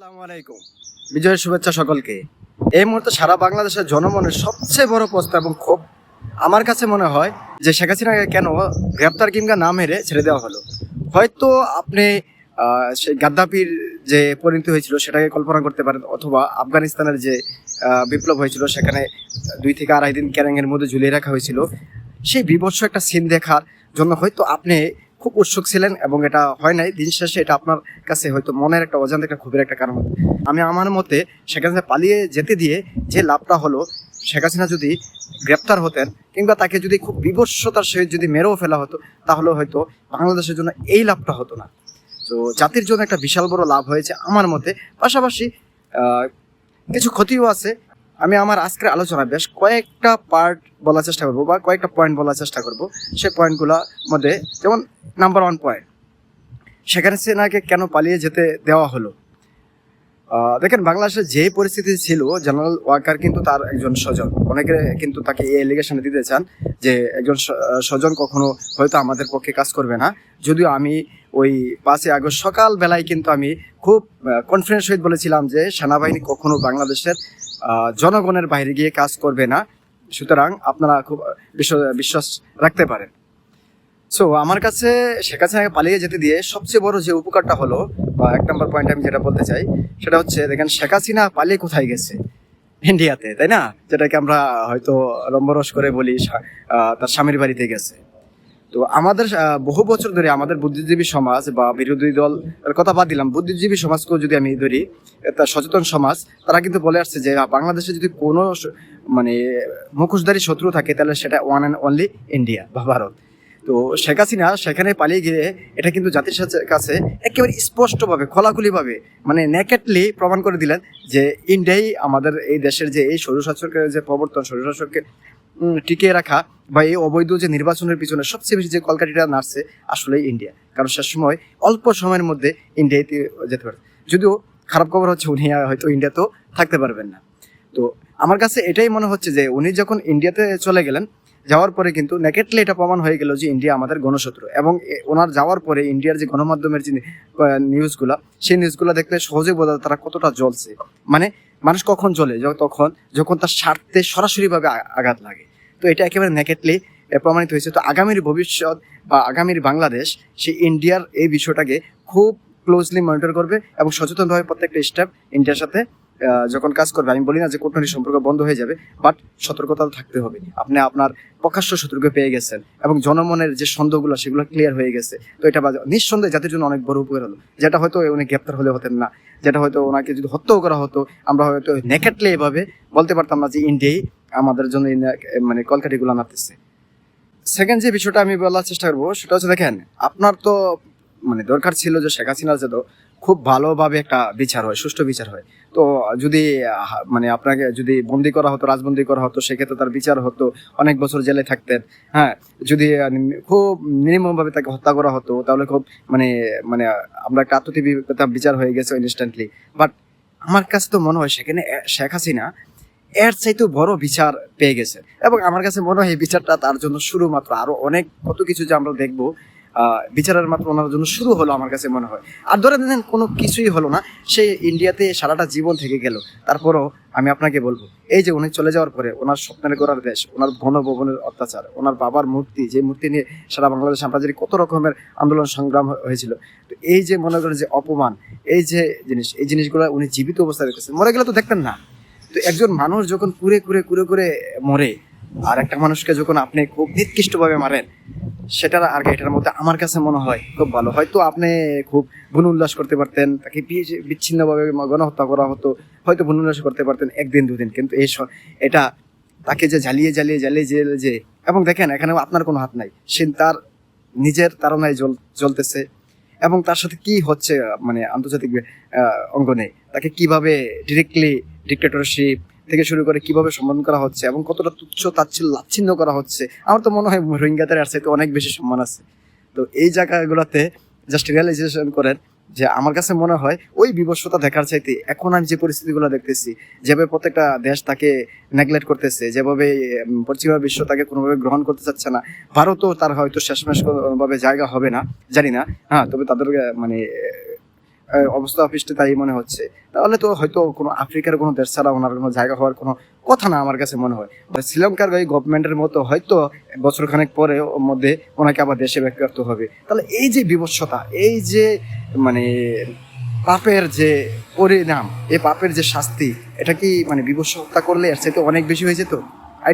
আসসালামু আলাইকুম। শুভেচ্ছা সকলকে। এই মুহূর্তে সারা বাংলাদেশের জনমনের সবচেয়ে বড় প্রশ্ন এবং ক্ষোভ আমার কাছে মনে হয় যে শেখ হাসিনাকে কেন গ্রেপ্তার কিংবা না মেরে ছেড়ে দেওয়া হলো? হয়তো আপনি সেই গাদ্দাফির যে পরিণতি হয়েছিল সেটাকে কল্পনা করতে পারেন অথবা আফগানিস্তানের যে বিপ্লব হয়েছিল সেখানে দুই থেকে আড়াই দিন ক্যারাঙ্গের মধ্যে ঝুলিয়ে রাখা হয়েছিল। সেই বিভৎস একটা সিন দেখার জন্য হয়তো আপনি খুব উৎসুক ছিলেন এবং এটা হয় নাই। দিন শেষে এটা আপনার কাছে হয়তো মনের একটা অজান্তে একটা ক্ষোভের একটা কারণ আমি আমার মতে শেখ হাসিনা পালিয়ে যেতে দিয়ে যে লাভটা হলো, শেখ হাসিনা যদি গ্রেপ্তার হতেন কিংবা তাকে যদি খুব বিভৎসতার সহিত যদি মেরেও ফেলা হতো, তাহলে হয়তো বাংলাদেশের জন্য এই লাভটা হতো না। তো জাতির জন্য একটা বিশাল বড় লাভ হয়েছে আমার মতে। পাশাপাশি কিছু ক্ষতিও আছে। আমি আমার আজকের আলোচনা বেশ কয়েকটা পার্ট বলার চেষ্টা করব বা কয়েকটা পয়েন্ট বলার চেষ্টা করব। সে পয়েন্টগুলোর মধ্যে, যেমন নাম্বার ওয়ান পয়েন্ট সেখানে সেনাকে কেন পালিয়ে যেতে দেওয়া হলো? দেখেন বাংলাদেশের যে পরিস্থিতি ছিল জেনারেল ওয়াকার কিন্তু তার একজন স্বজন, অনেকে কিন্তু তাকে এই এলিগেশনে দিতে চান যে একজন স্বজন কখনো হয়তো আমাদের পক্ষে কাজ করবে না। যদিও আমি ওই পাঁচই আগস্ট সকালবেলায় কিন্তু আমি খুব কনফিডেন্স সহিত বলেছিলাম যে সেনাবাহিনী কখনো বাংলাদেশের জনগণের বাইরে গিয়ে কাজ করবে না। সুতরাং আপনারা খুব বিশ্বাস রাখতে পারেন। সো আমার কাছে, শেখ হাসিনাকে পালিয়ে যেতে দিয়ে সবচেয়ে বড় যে উপকারটা হলো, বা এক নম্বর পয়েন্ট আমি যেটা বলতে চাই, সেটা হচ্ছে দেখেন, শেখ হাসিনা পালিয়ে কোথায় গেছে? ইন্ডিয়াতে তাই না? যেটাকে আমরা হয়তো রম্বরস করে বলি তার স্বামীর বাড়িতে গেছে। তো আমাদের বহু বছর ধরে আমাদের বুদ্ধিজীবী সমাজ বা বিরোধী দল কথা বাদ দিলাম বুদ্ধিজীবী সমাজকেও যদি আমি ধরি তার সচেতন সমাজ তারা কিন্তু বলে আসছে যে বাংলাদেশে যদি কোনো মানে মুখোশধারী শত্রু থাকে তাহলে সেটা ওয়ান অ্যান্ড অনলি ইন্ডিয়া বা ভারত। তো শেখ হাসিনা সেখানে পালিয়ে গিয়ে এটা কিন্তু জাতির কাছে একেবারে স্পষ্টভাবে খোলাখুলিভাবে মানে নেকেটলি প্রমাণ করে দিলেন যে ইন্ডিয়াই আমাদের এই দেশের যে এই স্বৈরশাসকের যে প্রবর্তন স্বৈরশাসককে উম, টিকিয়ে রাখা বা এই অবৈধ যে নির্বাচনের পিছনে সবচেয়ে বেশি যে কলকাঠিটা নাড়ছে আসলে ইন্ডিয়া। কারণ সে সময় অল্প সময়ের মধ্যে ইন্ডিয়াতে যেতে পারে যদিও খারাপ খবর হচ্ছে উনি হয়তো ইন্ডিয়াতেও থাকতে পারবেন না। তো আমার কাছে এটাই মনে হচ্ছে যে উনি যখন ইন্ডিয়াতে চলে গেলেন, যাওয়ার পরে কিন্তু নেকেটলি এটা প্রমাণ হয়ে গেল যে ইন্ডিয়া আমাদের গণশত্রু। এবং ওনার যাওয়ার পরে ইন্ডিয়ার যে গণমাধ্যমের যে নিউজগুলো, সেই নিউজগুলো দেখলে সহজে বোঝা যায় তারা কতটা জ্বলছে। মানে মানুষ কখন জ্বলে তখন, যখন তার স্বার্থে সরাসরিভাবে আঘাত লাগে। তো এটা একেবারে নেকেটলি প্রমাণিত হয়েছে। তো আগামীর ভবিষ্যৎ বা আগামীর বাংলাদেশ সেই ইন্ডিয়ার এই বিষয়টাকে খুব ক্লোজলি মনিটর করবে এবং সচেতনভাবে প্রত্যেকটা স্টেপ ইন্ডিয়ার সাথে যখন কাজ করবে। আমি বলি না যে কূটনৈতিক সম্পর্ক বন্ধ হয়ে যাবে বাট সতর্কতা থাকতে হবে। আপনি আপনার প্রকাশ্য শত্রুকে পেয়ে গেছেন এবং জনমনের যে সন্দেহগুলো, সেগুলো ক্লিয়ার হয়ে গেছে। তো এটা নিঃসন্দেহে জাতির জন্য অনেক বড় উপকার হলো। যেটা হয়তো উনি গ্রেপ্তার হলে হতেন না। যেটা হয়তো ওনাকে যদি হত্যাও করা হতো, আমরা হয়তো নেকেটলি এভাবে বলতে পারতাম না যে ইন্ডিয়াই আমাদের জন্য মানে কলকাঠিগুলো নাড়তেছে সেকেন্ড যে বিষয়টা আমি বলার চেষ্টা করব, সেটা হচ্ছে দেখেন, আপনার তো মানে দরকার ছিল যে শেখ হাসিনার যেত খুব ভালোভাবে একটা বিচার হয়, সুষ্ঠু বিচার হয়। তো যদি মানে আপনাকে যদি বন্দি করা হতো, রাজবন্দি করা হতো, সেক্ষেত্রে তার বিচার হতো, অনেক বছর জেলে থাকতেন হ্যাঁ। যদি খুব মিনিমাম ভাবে তাকে হত্যা করা হতো, তাহলে খুব মানে মানে আমরা একটা আত্মতৃপ্তি বিচার হয়ে গেছে ইনস্ট্যান্টলি বাট আমার কাছে তো মনে হয় সেখানে শেখ হাসিনা এর চাইতেও বড় বিচার পেয়ে গেছে। এবং আমার কাছে মনে হয় বিচারটা তার জন্য শুরু মাত্র। আরও অনেক কত কিছু যে আমরা দেখব বিচারের মাত্র ওনার জন্য শুরু হলো আমার কাছে মনে হয়। আর ধরে নেন, কোনো কিছুই হলো না। সে ইন্ডিয়াতে সারাটা জীবন থেকে গেল। তারপরও আমি আপনাকে বলব, এই যে উনি চলে যাওয়ার পরে ওনার স্বপ্নের করার দেশ, ওনার গণভবনের অত্যাচার, ওনার বাবার মূর্তি, যে মূর্তি নিয়ে সারা বাংলাদেশ আমরা জানি কত রকমের আন্দোলন সংগ্রাম হয়েছিল। তো এই যে মনে করেন যে অপমান, এই যে জিনিস, এই জিনিসগুলো উনি জীবিত অবস্থায় রেখেছেন, মরে গেলে তো দেখতেন না। তো একজন মানুষ যখন কুরে কুরে কুরে কুরে মরে, আর একটা মানুষকে যখন আপনি খুব নিকৃষ্টভাবে মারেন, সেটার আর এটার মধ্যে আমার কাছে মনে হয় খুব ভালো। হয়তো আপনি খুব বুন উল্লাস করতে পারতেন, তাকে বিচ্ছিন্নভাবে গণহত্যা করা হতো, হয়তো বুন উল্লাস করতে পারতেন একদিন, দুদিন। কিন্তু এই এটা তাকে যে জ্বালিয়ে জ্বালিয়ে জ্বালিয়ে জ্বালিয়ে যে এবং দেখেন এখানে আপনার কোনো হাত নাই। সে তার নিজের জ্বল জ্বলতেছে। এবং তার সাথে কি হচ্ছে মানে আন্তর্জাতিক অঙ্গনে? তাকে কীভাবে ডিরেক্টলি ডিক্টেটরশিপ থেকে শুরু করে কীভাবে সম্মান করা হচ্ছে এবং কতটা তুচ্ছ, তাচ্ছিল্য, লাচ্ছিন্ন করা হচ্ছে? আমার তো মনে হয় রোহিঙ্গাদের আর সাথে অনেক বেশি সম্মান আছে। তো এই জায়গাগুলোতে জাস্ট রিয়েলাইজেশন করেন যে আমার কাছে মনে হয় ওই বিবস্বতা দেখার চাইতে এখন আমি যে পরিস্থিতিগুলো দেখতেছি, যেভাবে প্রত্যেকটা দেশ তাকে নেগলেক্ট করতেছে, যেভাবে পশ্চিমা বিশ্ব তাকে কোনোভাবে গ্রহণ করতে চাচ্ছে না, ভারতও তার হয়তো শেষমেশ কোনোভাবে জায়গা হবে না, জানি না হ্যাঁ তবে তাদের মানে অবস্থা অফিসটা তাই মনে হচ্ছে। তাহলে তো হয়তো কোনো আফ্রিকার কোনো দেশ ছাড়া ওনার কোনো জায়গা হওয়ার কোনো কথা না আমার কাছে মনে হয়। শ্রীলঙ্কার এই গভর্নমেন্টের মতো হয়তো বছর খানেক পরে ওর মধ্যে ওনাকে আবার দেশে ব্যাক করতে হবে। তাহলে এই যে বিভৎসতা এই যে মানে পাপের যে পরিণাম, এই পাপের যে শাস্তি, এটা কি মানে বিভৎস হত্যা করলে এর চাইতে অনেক বেশি হয়ে যেত? I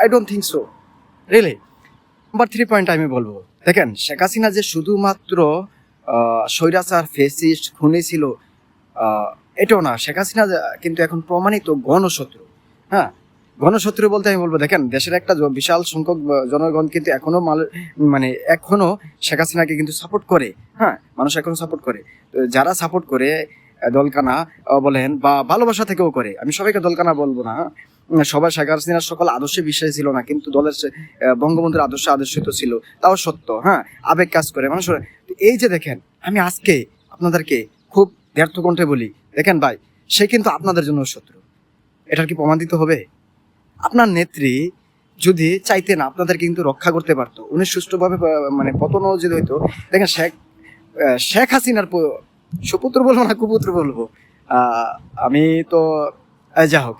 I don't think so really number three point আমি বলব। দেখেন, শেখ হাসিনা যে শুধুমাত্র স্বৈরাচার ফেসিস্ট খুনি ছিল। এটাও না, শেখ হাসিনা কিন্তু এখন প্রমাণিত গণশত্রু। হ্যাঁ গণশত্রু বলতে আমি বলব, দেখেন, দেশের একটা বিশাল সংখ্যক জনগণ কিন্তু এখনও মানে এখনও শেখ হাসিনাকে কিন্তু সাপোর্ট করে। হ্যাঁ মানুষ এখনও সাপোর্ট করে। যারা সাপোর্ট করে দলকানা বলেন, বা ভালোবাসা থেকেও করে, আমি সবাইকে দলকানা বলব না হ্যাঁ? সবাই শেখ হাসিনার সকল আদর্শে বিশ্বাসী ছিল না, কিন্তু দলের বঙ্গবন্ধুর আদর্শ আদর্শিত ছিল, তাও সত্য হ্যাঁ। আবেগ কাজ করে মানুষ এই যে দেখেন, আমি আজকে আপনাদেরকে খুব ব্যর্থ কণ্ঠে বলি, দেখেন ভাই, সে কিন্তু আপনাদের জন্য শত্রু। এটার কি প্রমাণ দিতে হবে? আপনার নেত্রী যদি চাইতেন আপনাদের কিন্তু রক্ষা করতে পারতো, উনি সুষ্ঠুভাবে মানে পতনও যদি হইতো, দেখেন শেখ শেখ হাসিনার সুপুত্র বলব না কুপুত্র বলব? আমি তো যা হোক।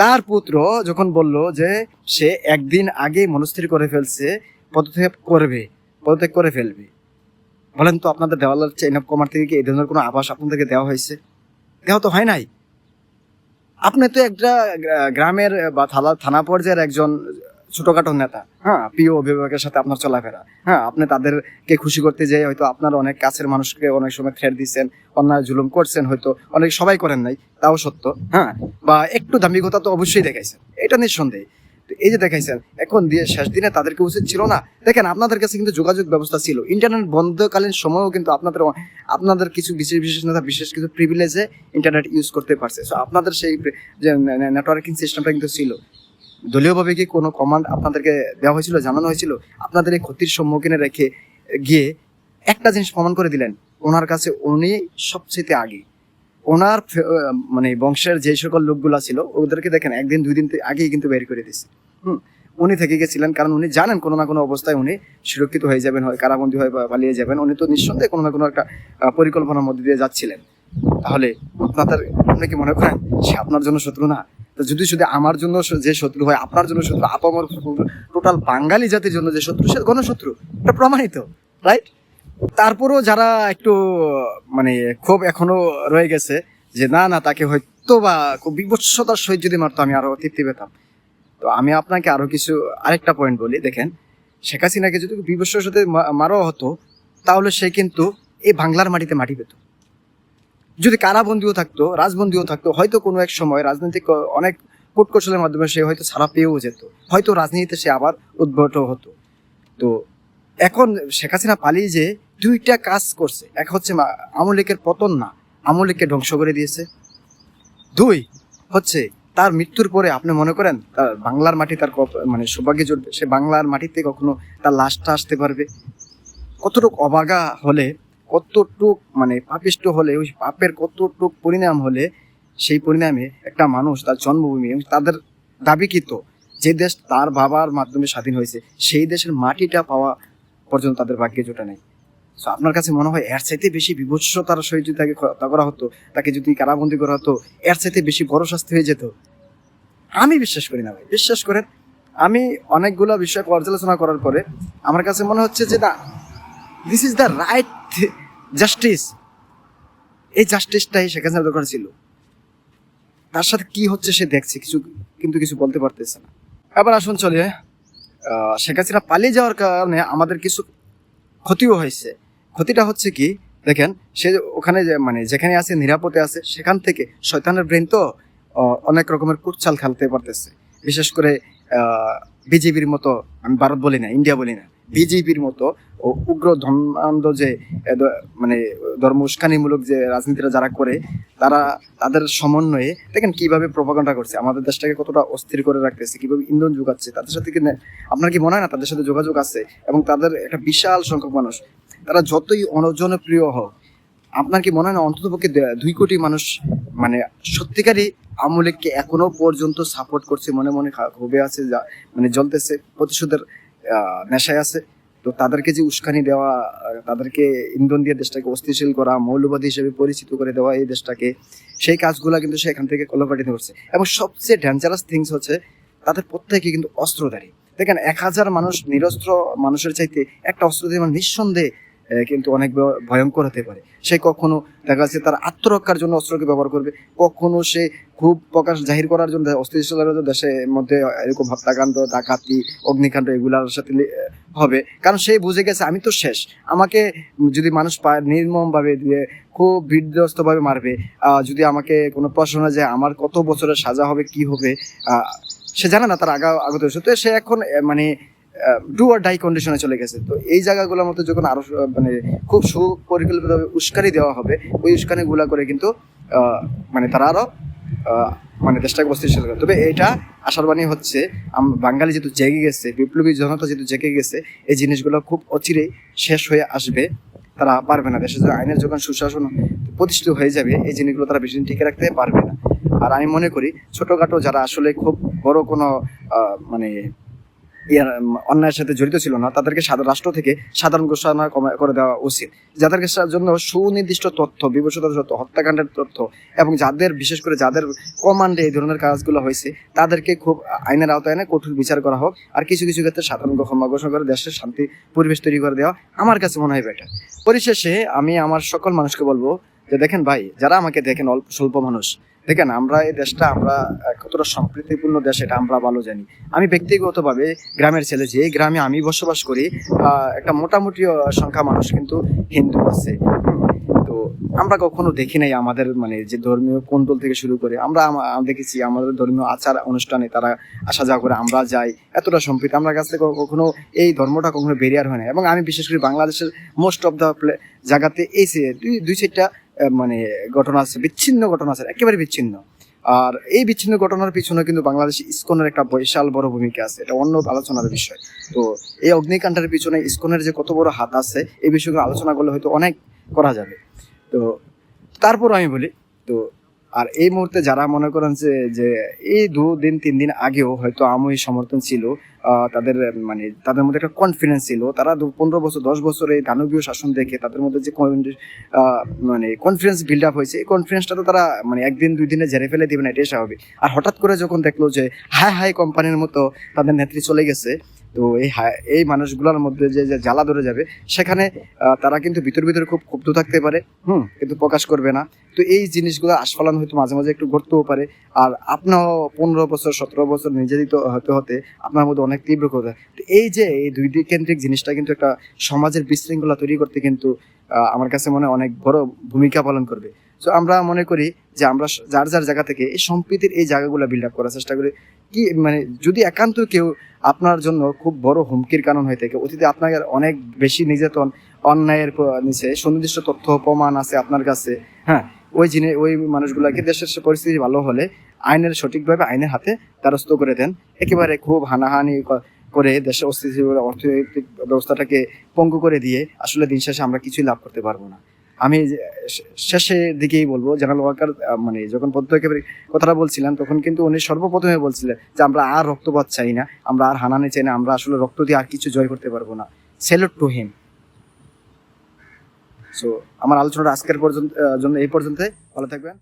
তার পুত্র যখন বলল যে সে একদিন আগে মনস্থির করে ফেলছে, পদত্যাগ করবে, পদত্যাগ করে ফেলবে। বলেন তো আপনাদের দেওয়ালের চেইন অফ কমার থেকে কি এই ধরনের কোনো আভাস আপনাদেরকে দেওয়া হয়েছে? দেওয়া তো হয় নাই। আপনি তো একটা গ্রামের বা থানা থানা পর্যায়ের একজন ছোটখাটো নেতা হ্যাঁ প্রিয় অভিভাবকের সাথে আপনার চলাফেরা হ্যাঁ আপনি তাদেরকে খুশি করতে যেয়ে হয়তো আপনার অনেক কাছের মানুষকে অনেক সময় থ্রেট দিচ্ছেন, অন্যায় জুলুম করছেন, হয়তো অনেক সবাই করেন নাই, তাও সত্য হ্যাঁ বা একটু দাম্ভিকতা তো অবশ্যই দেখাইছেন, এটা নিঃসন্দেহে। তো এই যে দেখাইছেন এখন দিয়ে শেষ দিনে তাদেরকে উচিত ছিল না। দেখেন, আপনাদের কাছে কিন্তু যোগাযোগ ব্যবস্থা ছিল। ইন্টারনেট বন্ধকালীন সময়ও কিন্তু আপনাদের আপনাদের কিছু বিশেষ বিশেষ নেতা বিশেষ কিছু প্রিভিলেজে ইন্টারনেট ইউজ করতে পারছে। সো আপনাদের সেই যে নেটওয়ার্কিং সিস্টেমটা কিন্তু ছিল। দলীয়ভাবে কি কোনো কমান্ড আপনাদেরকে দেওয়া হয়েছিল, জানানো হয়েছিল? আপনাদের এই ক্ষতির সম্মুখীনে রেখে গিয়ে একটা জিনিস প্রমাণ করে দিলেন। ওনার কাছে উনি সবচেয়ে আগে। ওনার মানে বংশের যে সকল লোকগুলো ছিল, ওদেরকে দেখেন, একদিন দুই দিন আগেই কিন্তু বের করে দিছে হুম? উনি থেকে গেছিলেন কারণ উনি জানেন কোনো না কোনো অবস্থায় উনি সুরক্ষিত হয়ে যাবেন, হয় কারাবন্দী হয়ে পালিয়ে যাবেন। উনি তো নিঃসন্দেহে কোনো না কোনো একটা পরিকল্পনার মধ্যে দিয়ে যাচ্ছিলেন। তাহলে আপনাদের, আপনি কি মনে করেন সে আপনার জন্য শত্রু না? তো যদি শুধু আমার জন্য যে শত্রু হয়, আপনার জন্য শত্রু, আপামর টোটাল বাঙালি জাতির জন্য যে শত্রু, সে গণশত্রু। এটা প্রমাণিত রাইট তারপরেও যারা একটু মানে খুব এখনও রয়ে গেছে, যে না না, তাকে হয়তো বা খুব বিভৎসতার সহিত যদি মারতো, আমি আরও তৃপ্তি পেতাম। তো আমি আপনাকে আরও কিছু আরেকটা পয়েন্ট বলি, দেখেন, শেখ হাসিনাকে যদি বিভৎসর সাথে মারো হতো, তাহলে সে কিন্তু এই বাংলার মাটিতে মাটি পেত। যদি কারাবন্দিও থাকতো, রাজবন্দিও থাকতো, হয়তো কোনো এক সময় রাজনৈতিক অনেক কূটকৌশলের মাধ্যমে সে হয়তো ছাড়া পেয়েও যেত। হয়তো রাজনীতিতে সে আবার উদ্ভূত হতো। তো এখন শেখ হাসিনা পালিয়ে যে দুইটা কাজ করছে। এক হচ্ছে আওয়ামী পতন না আওয়ামী লীগকে ধ্বংস করে দিয়েছে। দুই হচ্ছে, তার মৃত্যুর পরে আপনি মনে করেন, তার বাংলার মাটি তার মানে সৌভাগ্য জুটবে সে বাংলার মাটিতে কখনো তার লাশটা আসতে পারবে। কতটুক অবাগা হলে, কতটুক মানে পাপিষ্ট হলে, ওই পাপের কতটুক পরিণাম হলে, সেই পরিণামে একটা মানুষ তার জন্মভূমি এবং তাদের দাবিকৃত যে দেশ তার বাবার মাধ্যমে স্বাধীন হয়েছে, সেই দেশের মাটিটা পাওয়া পর্যন্ত তাদের ভাগ্যে জোটা নেই। সো আপনার কাছে মনে হয় এর চাইতে বেশি বিভৎসতার সহিত যদি তাকে হত্যা করা হতো, তাকে যদি কারাবন্দি করা হতো, এর চাইতে বেশি বড় শাস্তি হয়ে যেত? আমি বিশ্বাস করি না ভাই। বিশ্বাস করেন, আমি অনেকগুলো বিষয় পর্যালোচনা করার পরে আমার কাছে মনে হচ্ছে যে না this is the right justice এই জাস্টিসটাই সেখানে দরকার ছিল। তার সাথে কি হচ্ছে সে দেখছে, কিছু কিন্তু কিছু বলতে পারতেছে না। আবার আসুন চলে শেখ হাসিনা পালিয়ে যাওয়ার কারণে আমাদের কিছু ক্ষতিও হয়েছে। ক্ষতিটা হচ্ছে কি, দেখেন, সে ওখানে মানে যেখানে আছে, নিরাপদে আছে, সেখান থেকে শয়তানের ব্রেন তো অনেক রকমের কুটচাল খেলতে পারতেছে। বিশেষ করে বিজেপির মতো, আমি ভারত বলি না, ইন্ডিয়া বলি না বিজেপির মতো উগ্র ধর্মান্ধ যে মানে ধর্ম উস্কানিমূলক যে রাজনীতিটা যারা করে, তারা তাদের সমন্বয়ে, দেখেন কীভাবে প্রপাগান্ডা করছে, আমাদের দেশটাকে কতটা অস্থির করে রাখতেছে, কীভাবে ইন্ধন যোগাচ্ছে, তাদের সাথে আপনার কি মনে হয় না তাদের সাথে যোগাযোগ আছে? এবং তাদের একটা বিশাল সংখ্যক মানুষ তারা যতই অনজনপ্রিয় হোক, আপনার কি মনে হয় না অন্ততপক্ষে দুই কোটি মানুষ মানে সত্যিকারই আওয়ামী লীগকে এখনও পর্যন্ত সাপোর্ট করছে মনে মনে ক্ষোভে আছে, যা মানে জ্বলতেছে, প্রতিশোধের নেশায় আছে? তো তাদেরকে যে উস্কানি দেওয়া, তাদেরকে ইন্ধন দিয়ে দেশটাকে অস্থিতিশীল করা, মৌলবাদী হিসেবে পরিচিত করে দেওয়া এই দেশটাকে, সেই কাজগুলো কিন্তু সে এখান থেকে কলকাটিতে করছে। এবং সবচেয়ে ডেঞ্জারাস থিংস হচ্ছে, তাদের প্রত্যেকে কিন্তু অস্ত্রধারী। দেখেন, এক হাজার মানুষ নিরস্ত্র মানুষের চাইতে একটা অস্ত্র দিয়ে মানে নিঃসন্দেহে কিন্তু অনেক ভয়ঙ্কর হতে পারে। সে কখনো দেখা যাচ্ছে তার আত্মরক্ষার জন্য অস্ত্রকে ব্যবহার করবে, কখনো সে খুব প্রকাশ জাহির করার জন্য অস্থিতিশীলতার দেশের মধ্যে এরকম হত্যাকাণ্ড, ডাকাতি, অগ্নিকাণ্ড এগুলার সাথে হবে। কারণ সে বুঝে গেছে, আমি তো শেষ। আমাকে যদি মানুষ পায় নির্মম ভাবে দিয়ে খুব বিধ্বস্ত ভাবে মারবে যদি আমাকে কোনো প্রশ্ন যায়, আমার কত বছরের সাজা হবে, কি হবে সে জানে না তার আগা, আগত সে এখন মানে ডু আর ডাই কন্ডিশনে চলে গেছে। তো এই জায়গাগুলোর মধ্যে যখন আরও মানে খুব সুপরিকল্পিতভাবে উস্কানি দেওয়া হবে, ওই উস্কানি গুলা করে কিন্তু মানে তারা আরও মানে দেশটাকে অস্থিতিশীল করে। তবে এটা আশার বাণী হচ্ছে বাঙালি যেহেতু জেগে গেছে, বিপ্লবী জনতা যেহেতু জেগে গেছে, এই জিনিসগুলো খুব অচিরেই শেষ হয়ে আসবে, তারা পারবে না। দেশে যে আইনের যখন সুশাসন প্রতিষ্ঠিত হয়ে যাবে, এই জিনিসগুলো তারা বেশি দিন টিকে রাখতে পারবে না। আর আমি মনে করি, ছোটখাটো যারা আসলে খুব বড় কোনো মানে অন্যায়ের সাথে জড়িত ছিল না, তাদেরকে সাধারণ রাষ্ট্র থেকে সাধারণ ঘোষণা করে দেওয়া উচিত। যাদেরকে জন্য সুনির্দিষ্ট তথ্য বিবেচিত তথ্য হত্যাকাণ্ডের তথ্য এবং যাদের, বিশেষ করে যাদের কমান্ডে এই ধরনের কাজগুলো হয়েছে, তাদেরকে খুব আইনের আওতায় এনে কঠোর বিচার করা হোক আর কিছু কিছু ক্ষেত্রে সাধারণ ক্ষমা ঘোষণা করে দেশের শান্তি, পরিবেশ তৈরি করে দেওয়া আমার কাছে মনে হয় বেটার পরিশেষে আমি আমার সকল মানুষকে বলব যে, দেখেন ভাই, যারা আমাকে দেখেন অল্প, স্বল্প মানুষ দেখেন, আমরা এই দেশটা, আমরা কতটা সম্প্রীতিপূর্ণ দেশ এটা আমরা ভালো জানি। আমি ব্যক্তিগতভাবে গ্রামের ছেলে যে গ্রামে আমি বসবাস করি একটা মোটামুটি সংখ্যা মানুষ কিন্তু হিন্দু আছে। তো আমরা কখনো দেখি নাই আমাদের মানে যে ধর্মীয় কোন্দল থেকে শুরু করে, আমরা, আম- আম দেখেছি আমাদের ধর্মীয় আচার অনুষ্ঠানে তারা আসা যাওয়া করে, আমরা যাই, এতটা সম্প্রীতি। আমরা কাছ থেকে কখনো এই ধর্মটা কখনো বেরিয়ার হয় না এবং আমি বিশেষ করে বাংলাদেশের মোস্ট অফ দ্য জায়গাতে এই দুই চারটা মানে ঘটনা আছে, বিচ্ছিন্ন ঘটনা আছে, একেবারে বিচ্ছিন্ন। আর এই বিচ্ছিন্ন ঘটনার পিছনে কিন্তু বাংলাদেশ ইস্কনের একটা বিশাল বড় ভূমিকা আছে, এটা অন্য আলোচনার বিষয়। তো এই অগ্নিকাণ্ডের পিছনে ইস্কনের যে কত বড় হাত আছে, এই বিষয়গুলো আলোচনা করলে হয়তো অনেক করা যাবে। তো তারপর আমি বলি, তো আর এই মুহূর্তে যারা মনে করেন যে যে এই দু দিন তিন দিন আগেও হয়তো আমি সমর্থন ছিল তাদের মানে তাদের মধ্যে একটা কনফিডেন্স ছিল, তারা পনেরো বছর, দশ বছর এই দানবীয় শাসন দেখে তাদের মধ্যে যে মানে কনফিডেন্স বিল্ড আপ হয়েছে, এই কনফিডেন্সটা তো তারা মানে একদিন দুই দিনে ঝেড়ে ফেলে দিবে না, এটাই স্বাভাবিক। আর হঠাৎ করে যখন দেখল যে হাই হাই কোম্পানির মতো তাদের নেত্রী চলে গেছে তো এই এই মানুষগুলোর মধ্যে যে যে জ্বালা ধরে যাবে, সেখানে তারা কিন্তু ভিতর ভিতরে খুব ক্ষুব্ধ থাকতে পারে, হুম, কিন্তু প্রকাশ করবে না। তো এই জিনিসগুলো আস্ফালন হয়তো মাঝে মাঝে একটু ঘটতেও পারে। আর আপনার পনেরো বছর, সতেরো বছর নির্যাতিত হতে হতে আপনার মধ্যে অনেক তীব্র কথা তো এই যে, এই দুই দিক কেন্দ্রিক জিনিসটা কিন্তু একটা সমাজের বিশৃঙ্খলা তৈরি করতে কিন্তু আমার কাছে মনে অনেক বড় ভূমিকা পালন করবে। তো আমরা মনে করি যে, আমরা যার যার জায়গা থেকে এই সম্প্রীতির এই জায়গাগুলো বিল্ড আপ করার চেষ্টা করি। কি মানে যদি একান্ত কেউ আপনার জন্য খুব বড় হুমকির কারণ হয়ে থাকে, অতীতে আপনাকে অনেক বেশি নির্যাতন, অন্যায়ের নিচে সুনির্দিষ্ট তথ্য, প্রমাণ আছে আপনার কাছে হ্যাঁ? ওই জিনিস ওই মানুষগুলোকে দেশের পরিস্থিতি ভালো হলে আইনের সঠিকভাবে আইনের হাতে দ্বারস্থ করে দেন। একেবারে খুব হানাহানি করে দেশের অস্থিতিশীল অর্থনৈতিক ব্যবস্থাটাকে পঙ্গু করে দিয়ে আসলে দিন শেষে আমরা কিছুই লাভ করতে পারব না। আমি শেষের দিকেই বলব জেনারেল ওয়ার্কার মানে যখন পদত্যাগের কথাটা বলছিলাম, তখন কিন্তু উনি সর্বপ্রথমে বলছিলেন যে, আমরা আর রক্তপাত চাই না, আমরা আর হানানি চাই না, আমরা আসলে রক্ত দিয়ে আর কিছু জয় করতে পারব না। সেলুট টু হিম সো আমার আলোচনাটা আজকের পর্যন্ত জন্য এই পর্যন্ত ভালো থাকবেন।